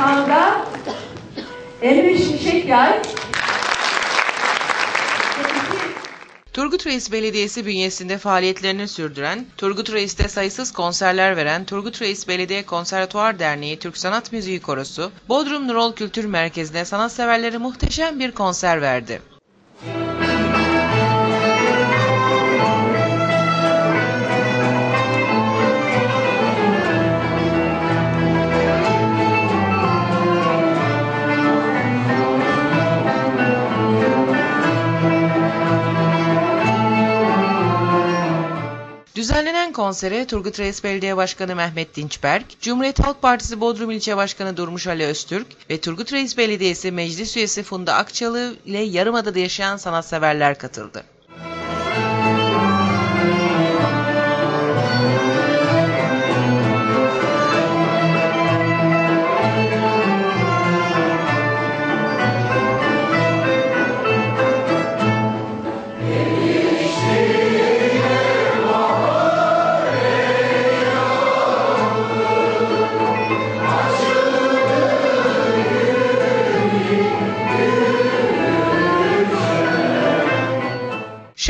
Başkan'da Emre Şimşekyay Turgut Reis Belediyesi bünyesinde faaliyetlerini sürdüren, Turgut Reis'te sayısız konserler veren Turgut Reis Belediye Konservatuvar Derneği Türk Sanat Müziği Korosu, Bodrum Nurol Kültür Merkezi'nde sanatseverlere muhteşem bir konser verdi. Düzenlenen konsere Turgut Reis Belediye Başkanı Mehmet Dinçberk, Cumhuriyet Halk Partisi Bodrum İlçe Başkanı Durmuş Ali Öztürk ve Turgut Reis Belediyesi Meclis Üyesi Funda Akçalı ile Yarımada'da yaşayan sanatseverler katıldı.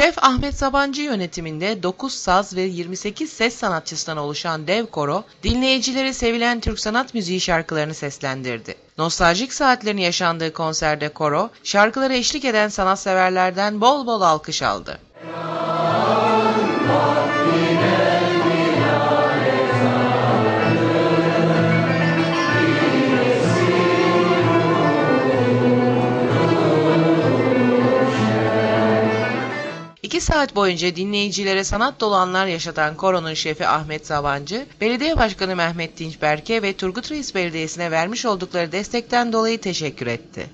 Şef Ahmet Sabancı yönetiminde 9 saz ve 28 ses sanatçısından oluşan dev koro, dinleyicileri sevilen Türk sanat müziği şarkılarını seslendirdi. Nostaljik saatlerin yaşandığı konserde koro, şarkılara eşlik eden sanatseverlerden bol bol alkış aldı. İki saat boyunca dinleyicilere sanat dolu anlar yaşatan koronun şefi Ahmet Sabancı, belediye başkanı Mehmet Dinçberk'e ve Turgut Reis Belediyesi'ne vermiş oldukları destekten dolayı teşekkür etti.